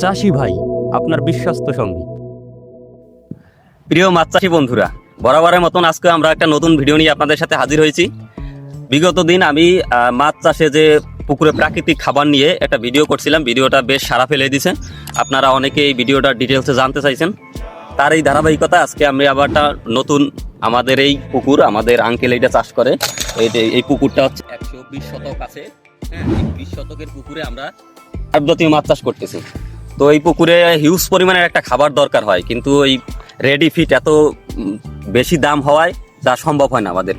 চাষি ভাই, আপনার বিশ্বস্ত সঙ্গী। প্রিয় মাছ চাষি বন্ধুরা, বরাবরের মতন আজকে আমরা একটা নতুন ভিডিও নিয়ে আপনাদের সাথে হাজির হয়েছি। বিগত দিন আমি মাছ চাষে যে পুকুরে প্রাকৃতিক খাবার নিয়ে একটা ভিডিও করছিলাম, ভিডিওটা বেশ সারা ফেলে দিছে আপনারা অনেকে এই ভিডিওটা ডিটেলসে জানতে চাইছেন। তার এই ধারাবাহিকতা, আজকে আমি আবার একটা নতুন আমাদের এই পুকুর, আমাদের আঙ্কেল এইটা চাষ করে। এই পুকুরটা হচ্ছে একশো বিশ শতক আছে। হ্যাঁ বিশ শতকের পুকুরে আমরা জাতীয় মাছ চাষ করতেছি। তো এই পুকুরে হিউজ পরিমাণের একটা খাবার দরকার হয়, কিন্তু এই রেডি ফিট এত বেশি দাম হওয়ায় যা সম্ভব হয় না আমাদের।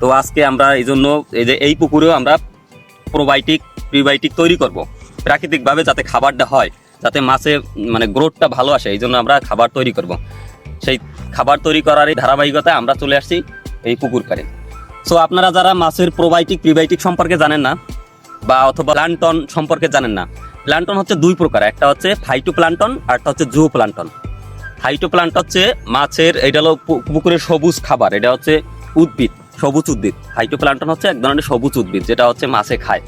তো আজকে আমরা এই জন্য এই যে এই পুকুরেও আমরা প্রোবায়োটিক প্রিবায়োটিক তৈরি করব। প্রাকৃতিকভাবে যাতে খাবারটা হয়, যাতে মাছে মানে গ্রোথটা ভালো আসে, এই জন্য আমরা খাবার তৈরি করব। সেই খাবার তৈরি করার এই ধারাবাহিকতায় আমরা চলে আসছি এই পুকুর পাড়ে সো আপনারা যারা মাছের প্রোবায়োটিক প্রিবায়োটিক সম্পর্কে জানেন না বা অথবা প্লান্টন সম্পর্কে জানেন না। প্লান্টন হচ্ছে দুই প্রকার, একটা হচ্ছে ফাইটো প্লান্টন আর একটা হচ্ছে জুও প্লান্টন ফাইটো প্লান্ট হচ্ছে মাছের, এটা হলো পুকুরের সবুজ খাবার, এটা হচ্ছে উদ্ভিদ, সবুজ উদ্ভিদ। ফাইটো প্লান্টন হচ্ছে এক ধরনের সবুজ উদ্ভিদ, যেটা হচ্ছে মাছে খায়।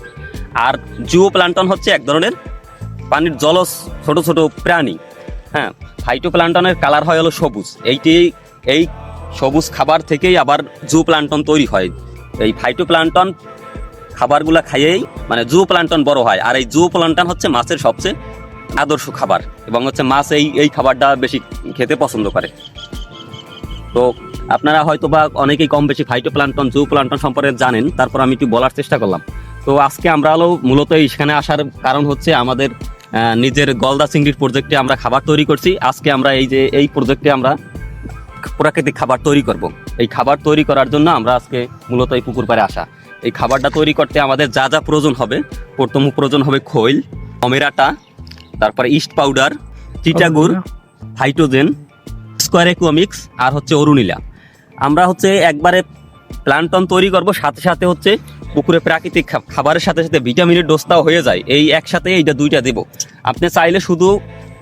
আর জুও প্লান্টন হচ্ছে এক ধরনের পানির জলজ ছোট ছোট প্রাণী হ্যাঁ? ফাইটো প্লান্টনের কালার হয় হলো সবুজ। এইটি, এই সবুজ খাবার থেকেই আবার জু প্লান্টন তৈরি হয়। এই ফাইটো প্লান্টন খাবারগুলা খাইয়েই মানে জু প্লান্টন বড় হয়। আর এই জু প্লান্টন হচ্ছে মাছের সবচেয়ে আদর্শ খাবার এবং হচ্ছে মাছ এই এই খাবারটা বেশি খেতে পছন্দ করে। তো আপনারা হয়তো বা অনেকেই কম বেশি ফাইটো প্লান্টন জু প্লান্টন সম্পর্কে জানেন, তারপর আমি একটু বলার চেষ্টা করলাম। তো আজকে আমরা হলো মূলত এইখানে আসার কারণ হচ্ছে আমাদের নিজের গলদা চিংড়ির প্রজেক্টে আমরা খাবার তৈরি করছি। আজকে আমরা এই যে, এই প্রজেক্টে আমরা প্রাকৃতিক খাবার তৈরি করব। এই খাবার তৈরি করার জন্য আমরা আজকে মূলত এই পুকুর পাড়ে আসা। এই খাবারটা তৈরি করতে আমাদের যা যা প্রয়োজন হবে প্রথম প্রয়োজন হবে খৈল অমেরাটা তারপরে ইস্ট পাউডার চিটাগুড় হাইড্রোজেন স্কোয়ার একুয়ামিক্স আর হচ্ছে অরুণিলা আমরা হচ্ছে একবারে প্লান্টন তৈরি করব সাথে সাথে হচ্ছে পুকুরে প্রাকৃতিক খাবারের সাথে সাথে ভিটামিনের ডোজটাও হয়ে যায়। এই একসাথে এইটা দুইটা দেব। আপনি চাইলে শুধু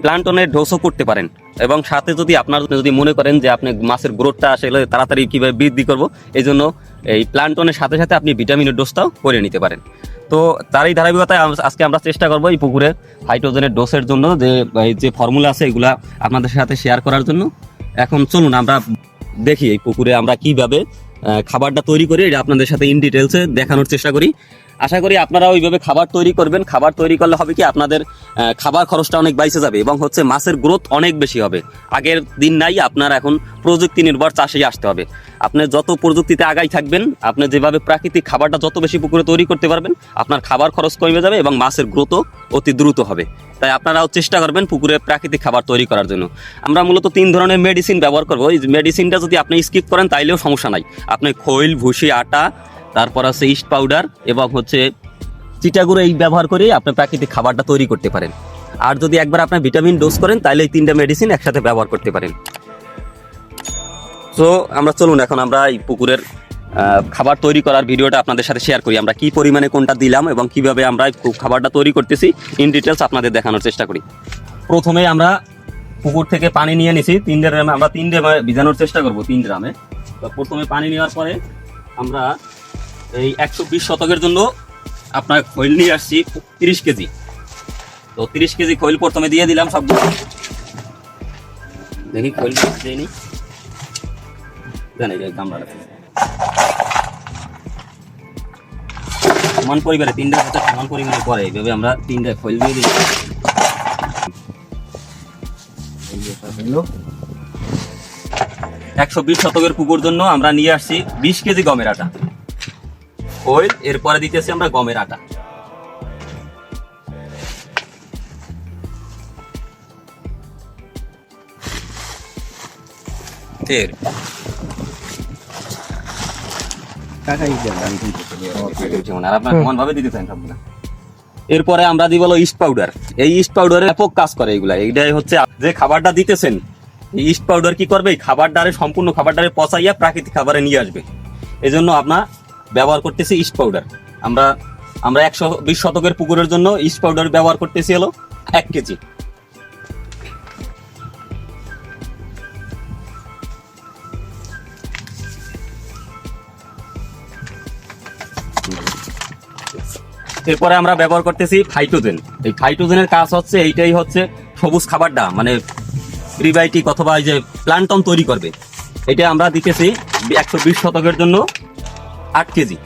প্লান্টনের ডোজও করতে পারেন। এবং সাথে যদি আপনার যদি মনে করেন যে আপনি মাছের গ্রোথটা আসলে তাড়াতাড়ি কীভাবে বৃদ্ধি করব এই জন্য এই প্লান্টনের সাথে সাথে আপনি ভিটামিনের ডোজটাও করে নিতে পারেন। তো তারই ধারাবাহিকতায় আজকে আমরা চেষ্টা করব এই পুকুরে হাইড্রোজেনের ডোসের জন্য যে, এই যে ফর্মুলা আছে এগুলা আপনাদের সাথে শেয়ার করার জন্য। এখন চলুন আমরা দেখি এই পুকুরে আমরা কীভাবে খাবারটা তৈরি করি এটা আপনাদের সাথে ইন ডিটেলসে দেখানোর চেষ্টা করি। আশা করি আপনারা ওইভাবে খাবার তৈরি করবেন। খাবার তৈরি করলে হবে কি আপনাদের খাবার খরচটা অনেক বাইসে যাবে এবং হচ্ছে মাছের গ্রোথ অনেক বেশি হবে। আগের দিন নাই, আপনার এখন প্রযুক্তি নির্ভর চাষেই আসতে হবে। আপনি যত প্রযুক্তিতে আগাই থাকবেন, আপনি যেভাবে প্রাকৃতিক খাবারটা যত বেশি পুকুরে তৈরি করতে পারবেন, আপনার খাবার খরচ কমে যাবে এবং মাছের গ্রোথও অতি দ্রুত হবে। তাই আপনারাও চেষ্টা করবেন পুকুরে প্রাকৃতিক খাবার তৈরি করার জন্য। আমরা মূলত তিন ধরনের মেডিসিন ব্যবহার করব। এই মেডিসিনটা যদি আপনি স্কিপ করেন, তাইলেও সমস্যা নাই। আপনি খৈল, ভুসি, আটা, তারপর আছে ইস্ট পাউডার এবং হচ্ছে চিটাগুড়ো এই ব্যবহার করেই আপনি প্রাকৃতিক খাবারটা তৈরি করতে পারেন। আর যদি একবার আপনি ভিটামিন ডোজ করেন তাহলে এই তিনটা মেডিসিন একসাথে ব্যবহার করতে পারেন। তো আমরা চলুন, এখন আমরা এই পুকুরের খাবার তৈরি করার ভিডিওটা আপনাদের সাথে শেয়ার করি। আমরা কি পরিমাণে কোনটা দিলাম এবং কীভাবে আমরা খাবারটা তৈরি করতেছি ইন ডিটেলস আপনাদের দেখানোর চেষ্টা করি। প্রথমে আমরা পুকুর থেকে পানি নিয়ে নিছি। তিন ড্রামে আমরা তিন ড্রামে ভিজানোর চেষ্টা করব তিন ড্রামে তো প্রথমে পানি নেওয়ার পরে আমরা এই একশো বিশ শতকের জন্য আপনার খৈল নিয়ে আসছি তিরিশ কেজি। তো তিরিশ কেজি খৈল প্রথমে দিয়ে দিলাম সব দেখি খৈল দিয়ে নি জানি গামলাটা। সমান পরিবারে, তিনটা সাথে সমান পরিমাণে পরে এইভাবে আমরা তিনটা খৈল দিয়ে দিই একশো বিশ শতকের পুকুর জন্য আমরা নিয়ে আসছি বিশ কেজি গমের আটা। খৈল এরপরে দিতেছি আমরা গমের আটা। তেল আপনার এরপরে আমরা দিব ইস্ট পাউডার এই ইস্ট পাউডারের ব্যাপক কাজ করে এগুলা। এইটাই হচ্ছে যে খাবারটা দিতেছেন, এই ইস্ট পাউডার কি করবে? এই খাবারটারে সম্পূর্ণ খাবারটারে পচাইয়া প্রাকৃতিক খাবারে নিয়ে আসবে। এই জন্য আমরা ব্যবহার করতেছি ইস্ট পাউডার আমরা আমরা একশো বিশ শতকের পুকুরের জন্য ইস্ট পাউডার ব্যবহার করতেছি হলো এক কেজি। এরপরে আমরা ব্যবহার করতেছি ফাইটোজেন এই ফাইটোজেনের কাজ হচ্ছে এইটাই হচ্ছে সবুজ খাবারটা মানে প্রিবায়োটিক অথবা এই যে প্লান্টন তৈরি করবে। এটা আমরা দিতেছি একশো বিশ শতকের জন্য আট কেজি।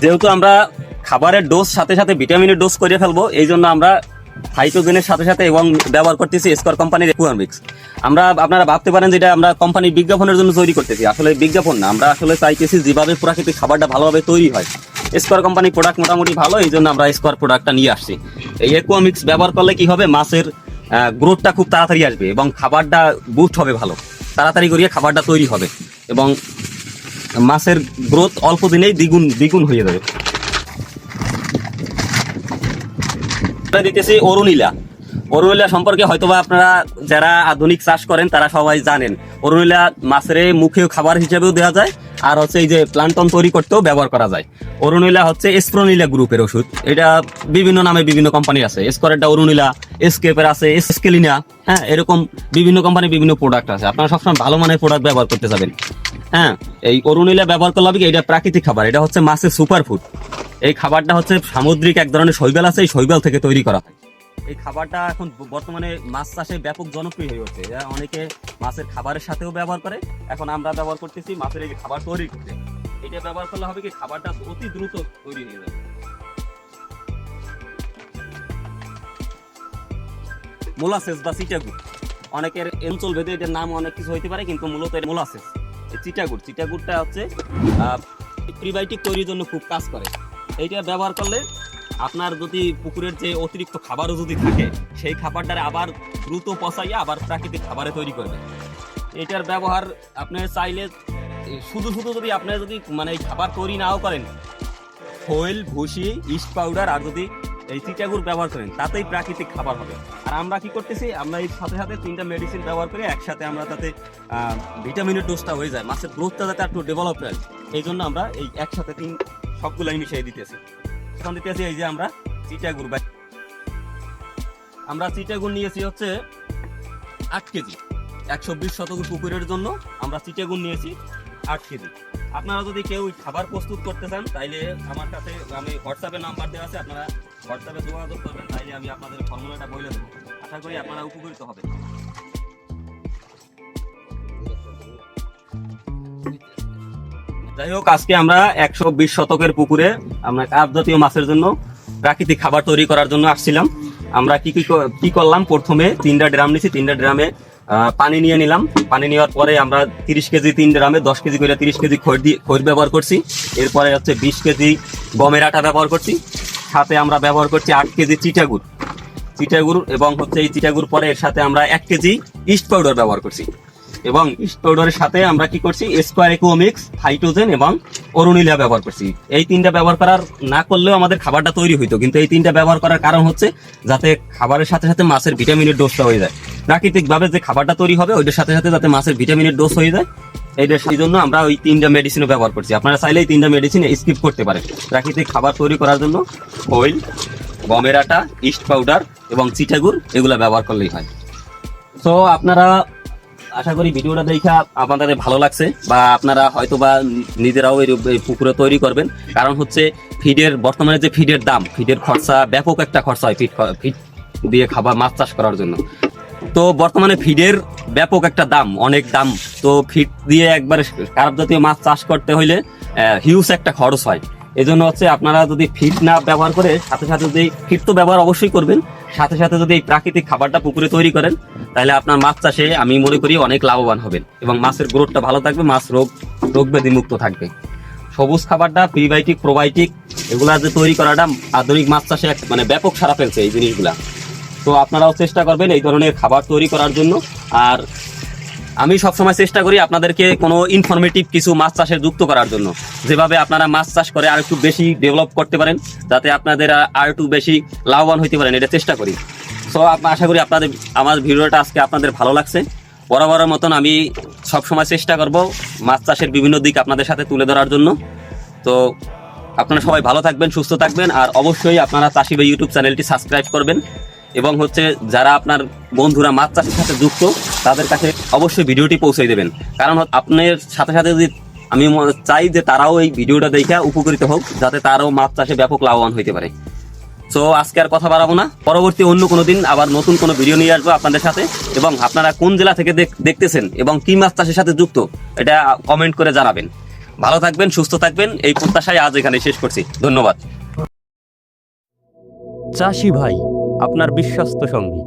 যেহেতু আমরা খাবারের ডোজ সাথে সাথে ভিটামিনের ডোজ করে ফেলব, এই জন্য আমরা ফাইটোজেনের সাথে সাথে এবং ব্যবহার করতেছি স্কোয়ার কোম্পানির মিক্স আমরা, আপনারা ভাবতে পারেন যেটা আমরা কোম্পানির বিজ্ঞাপনের জন্য তৈরি করতেছি। আসলে বিজ্ঞাপন না, আমরা আসলে চাইতেছি যেভাবে প্রাকৃতিক খাবারটা ভালোভাবে তৈরি হয়। স্কোয়ার কোম্পানির প্রোডাক্ট মোটামুটি ভালো, এই জন্য আমরা স্কোয়ার প্রোডাক্টটা নিয়ে আসছি। এই মিক্স ব্যবহার করলে কি হবে? মাছের গ্রোথটা খুব তাড়াতাড়ি আসবে এবং খাবারটা বুস্ট হবে ভালো। তাড়াতাড়ি করিয়ে খাবারটা তৈরি হবে এবং মাছের গ্রোথ অল্প দিনেই দ্বিগুণ দ্বিগুণ হয়ে যাবে আমরা দিতেছি অরুণিলা। অরুণিলা সম্পর্কে হয়তোবা আপনারা যারা আধুনিক চাষ করেন, তারা সবাই জানেন। অরুণিলা মাছের মুখে খাবার হিসেবেও দেওয়া যায়, আর হচ্ছে এই যে প্লান্টন তৈরি করতেও ব্যবহার করা যায়। অরুণিলা হচ্ছে এসপ্রোনিলা গ্রুপের ওষুধ। এটা বিভিন্ন নামে বিভিন্ন কোম্পানি আছে। এসকরেরটা অরুণিলা এসকেপের আছে এসকেলিনা হ্যাঁ এরকম বিভিন্ন কোম্পানির বিভিন্ন প্রোডাক্ট আছে। আপনারা সবসময় ভালো মানের প্রোডাক্ট ব্যবহার করতে যাবেন। হ্যাঁ এই অরুণিলা ব্যবহার করলে এটা প্রাকৃতিক খাবার। এটা হচ্ছে মাছের সুপার ফুড এই খাবারটা হচ্ছে সামুদ্রিক এক ধরনের শৈবাল আছে, এই শৈবাল থেকে তৈরি করা হয়। এই খাবারটা এখন বর্তমানে মাছ চাষে ব্যাপক জনপ্রিয় হয়ে উঠছে। অনেকে মাছের খাবারের সাথেও ব্যবহার করে। এখন আমরা ব্যবহার করতেছি মাছের এই খাবার তৈরি করতে। এটা ব্যবহার করলে হবে কি, খাবারটা অতি দ্রুত তৈরি হয়ে যাবে। মোলাসেস বা চিটাগুড় অনেকের অঞ্চল ভেদে এটার নাম অনেক কিছু হইতে পারে, কিন্তু মূলত মোলাসেস। চিটাগুড়। চিটাগুড়টা হচ্ছে প্রিবায়োটিক তৈরির জন্য খুব কাজ করে। এইটা ব্যবহার করলে আপনার যদি পুকুরের যে অতিরিক্ত খাবারও যদি থাকে, সেই খাবারটারে আবার দ্রুত পচাইয়া আবার প্রাকৃতিক খাবারে তৈরি করবে। এটার ব্যবহার আপনি চাইলে, শুধু শুধু যদি আপনি যদি মানে খাবার তৈরি নাও করেন খোল ভুসি, ইস্ট পাউডার আর যদি এই চিটাগুড় ব্যবহার করেন, তাতেই প্রাকৃতিক খাবার হবে। আর আমরা কি করতেছি, আমরা এই সাথে সাথে তিনটা মেডিসিন ব্যবহার করে একসাথে আমরা তাতে ভিটামিনের ডোজটা হয়ে যায়। মাছের গ্রোথটা যাতে একটু ডেভেলপ হয়, এই জন্য আমরা এই একসাথে তিন সবগুলাই মিশিয়ে দিতেছি। এখন দিতেছি এই যে আমরা চিটাগুড় বা আমরা চিটাগুড় নিয়েছি হচ্ছে আট কেজি। একশো বিশ শতক পুকুরের জন্য আমরা চিটাগুড় নিয়েছি আট কেজি। আপনারা যদি কেউ খাবার প্রস্তুত করতে চান, তাইলে আমার কাছে আমি হোয়াটসঅ্যাপে নাম্বার দেওয়া আছে, আপনারা হোয়াটসঅ্যাপে যোগাযোগ করবেন, তাইলে আমি আপনাদের ফর্মুলাটা বলে দেবো। আশা করি আপনারা উপকৃত হবেন। যাই হোক, আজকে আমরা একশো বিশ শতকের পুকুরে আমরা কাপ জাতীয় মাছের জন্য প্রাকৃতিক খাবার তৈরি করার জন্য আসছিলাম। আমরা কি কি করলাম? প্রথমে তিনটা ড্রাম নিছি, তিনটা ড্রামে পানি নিয়ে নিলাম। পানি নেওয়ার পরে আমরা তিরিশ কেজি তিন ড্রামে, দশ কেজি করে তিরিশ কেজি খড় দিয়ে খড় ব্যবহার করছি। এরপরে হচ্ছে বিশ কেজি গমের আটা ব্যবহার করছি। সাথে আমরা ব্যবহার করছি আট কেজি চিটাগুড়। চিটাগুড় এবং হচ্ছে এই চিটাগুড় পরে এর সাথে আমরা এক কেজি ইস্ট পাউডার ব্যবহার করছি। এবং পাউডারের সাথে আমরা কি করছি? স্কোয়ার ইকোমিক্স ফাইটোজেন এবং অরুণিলা ব্যবহার করছি। এই তিনটা ব্যবহার করার না করলেও আমাদের খাবারটা তৈরি হইতো। কিন্তু এই তিনটা ব্যবহার করার কারণ হচ্ছে যাতে খাবারের সাথে সাথে মাছের ভিটামিনের ডোজটা হয়ে যায়। প্রাকৃতিক ভাবে যে খাবারটা তৈরি হবে, ওইটার সাথে সাথে যাতে মাছের ভিটামিনের ডোজ হয়ে যায়, এইটা সেই জন্য আমরা ওই তিনটা মেডিসিনও ব্যবহার করছি। আপনারা চাইলে এই তিনটা মেডিসিন স্কিপ করতে পারেন। প্রাকৃতিক খাবার তৈরি করার জন্য অয়েল গমের আটা ইস্ট পাউডার এবং চিটাগুড় এগুলো ব্যবহার করলেই হয়। তো আপনারা আশা করি ভিডিওটা দেখা আপনাদের ভালো লাগছে বা আপনারা হয়তো বা নিজেরাও এই পুকুরে তৈরি করবেন। কারণ হচ্ছে ফিডের বর্তমানে যে ফিডের দাম, ফিডের খরচা ব্যাপক একটা খরচা হয় ফিড ফিড দিয়ে খাবার, মাছ চাষ করার জন্য। তো বর্তমানে ফিডের ব্যাপক একটা দাম, অনেক দাম। তো ফিড দিয়ে একবার খারাপ জাতীয় মাছ চাষ করতে হইলে হিউজ একটা খরচ হয়। এই জন্য হচ্ছে আপনারা যদি ফিড না ব্যবহার করে, সাথে সাথে যদি ফিড তো ব্যবহার অবশ্যই করবেন, সাথে সাথে যদি এই প্রাকৃতিক খাবারটা পুকুরে তৈরি করেন, তাহলে আপনার মাছ চাষে আমি মনে করি অনেক লাভবান হবেন এবং মাছের গ্রোথটা ভালো থাকবে, মাছ রোগ রোগ ব্যাধি মুক্ত থাকবে। সবুজ খাবারটা প্রিবায়োটিক প্রোবায়োটিক এগুলা যে তৈরি করাটা আধুনিক মাছ চাষে মানে ব্যাপক সারা ফেলছে এই জিনিসগুলা। তো আপনারাও চেষ্টা করবেন এই ধরনের খাবার তৈরি করার জন্য। আর আমি সবসময় চেষ্টা করি আপনাদেরকে কোনো ইনফরমেটিভ কিছু মাছ চাষে যুক্ত করার জন্য। যেভাবে আপনারা মাছ চাষ করে আর একটু বেশি ডেভেলপ করতে পারেন, যাতে আপনাদের আর একটু বেশি লাভবান হইতে পারেন, এটা চেষ্টা করি। সো আশা করি আপনাদের আমার ভিডিওটা আজকে আপনাদের ভালো লাগছে। বরাবরের মতন আমি সবসময় চেষ্টা করব মাছ চাষের বিভিন্ন দিক আপনাদের সাথে তুলে ধরার জন্য। তো, আপনারা সবাই ভালো থাকবেন, সুস্থ থাকবেন, আর অবশ্যই আপনারা চাষি ইউটিউব চ্যানেলটি সাবস্ক্রাইব করবেন। এবং হচ্ছে, যারা আপনার বন্ধুরা মাছ চাষের সাথে যুক্ত তাদের কাছে অবশ্যই ভিডিওটি পৌঁছে দেবেন। কারণ আপনার সাথে সাথে যদি আমি চাই যে তারাও এই ভিডিওটা দেখে উপকৃত হোক, যাতে তারাও মাছ চাষে ব্যাপক লাভবান হইতে পারে। সো আজকে আর কথা বাড়াবো না। পরবর্তী অন্য কোনো দিন আবার নতুন কোনো ভিডিও নিয়ে আসব আপনাদের সাথে। এবং আপনারা কোন জেলা থেকে দেখতেছেন এবং কি মাছ চাষের সাথে যুক্ত, এটা কমেন্ট করে জানাবেন। ভালো থাকবেন, সুস্থ থাকবেন। এই প্রত্যাশায় আজ এখানে শেষ করছি। ধন্যবাদ। চাষি ভাই, আপনার বিশ্বস্ত সঙ্গী।